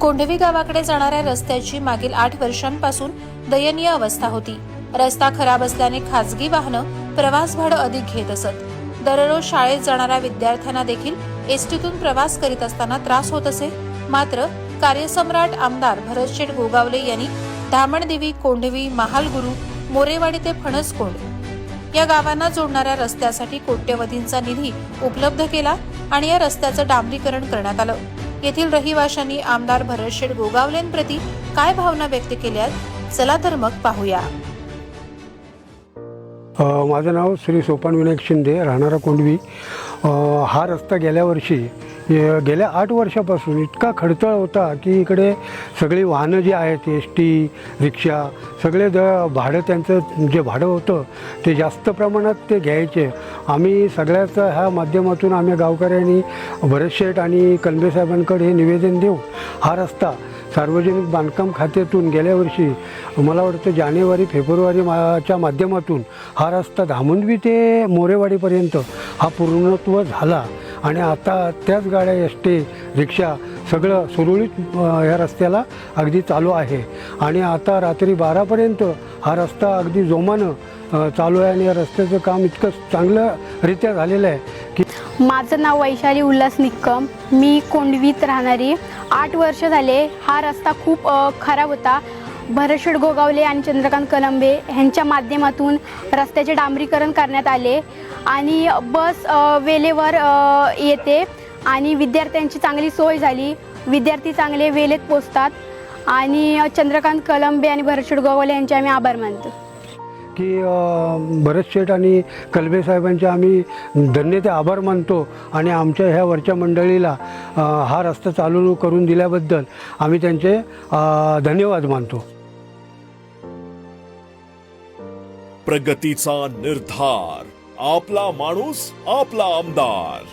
कोंढवी गावाकडे जाणाऱ्या रस्त्याची मागील आठ वर्षांपासून दयनीय अवस्था होती. रस्ता खराब असल्याने खासगी वाहनं प्रवास भाडं अधिक घेत असत. दररोज शाळेत जाणाऱ्या विद्यार्थ्यांना देखील एसटीतून प्रवास करीत असताना त्रास होत असे. मात्र कार्यसम्राट आमदार भरतशेठ गोगावले यांनी धामणदेवी कोंढवी महालगुरू मोरेवाडी ते फणसकोंड या गावांना जोडणाऱ्या रस्त्यासाठी कोट्यवधींचा निधी उपलब्ध केला आणि या रस्त्याचं डांबरीकरण करण्यात आलं. येथील रहिवाशांनी आमदार भरतशेठ गोगावलेंप्रती काय भावना व्यक्त केल्यात? चला तर मग पाहूया. माझं नाव श्री सोपान विनायक शिंदे राहणारा कोंडवी. हा रस्ता गेल्या वर्षी गेल्या आठ वर्षापासून इतका खडतळ होता की इकडे सगळी वाहनं जी आहेत एस टी रिक्षा सगळे द भाडं त्यांचं जे भाडं होतं ते जास्त प्रमाणात ते घ्यायचे. आम्ही सगळ्याच ह्या माध्यमातून आम्ही गावकऱ्यांनी भरत शेठ आणि कलबेसाहेबांकडे हे निवेदन देऊ हा रस्ता सार्वजनिक बांधकाम खात्यातून गेल्या वर्षी मला वाटतं जानेवारी फेब्रुवारी माच्या माध्यमातून हा रस्ता धामुंदवी ते मोरेवाडीपर्यंत हा पूर्णत्व झाला. आणि आता त्याच गाड्या एस टी रिक्षा सगळं सुरळीत ह्या या रस्त्याला अगदी चालू आहे. आणि आता रात्री बारापर्यंत हा रस्ता अगदी जोमानं चालू आहे आणि या रस्त्याचं काम इतकं चांगलंरित्या झालेलं आहे की माझं नाव वैशाली उल्हास निक्कम. मी कोंडवीत राहणारी. आठ वर्ष झाले हा रस्ता खूप खराब होता. भरतशेठ गोगावले आणि चंद्रकांत कलंबे ह्यांच्या माध्यमातून रस्त्याचे डांबरीकरण करण्यात आले. आणि बस वेळेवर येते आणि विद्यार्थ्यांची चांगली सोय झाली. विद्यार्थी चांगले वेळेत पोचतात आणि चंद्रकांत कलंबे आणि भरतशेठ गोगावले यांचे आम्ही आभार मानतो. की भरतशेठ भरत शेठ आणि कलबे साहेबांचे आम्ही धन्य ते आभार मानतो आणि आमच्या ह्या वरच्या मंडळीला हा रस्ता चालू करून दिल्याबद्दल आम्ही त्यांचे धन्यवाद मानतो. प्रगतीचा निर्धार. आपला माणूस आपला आमदार.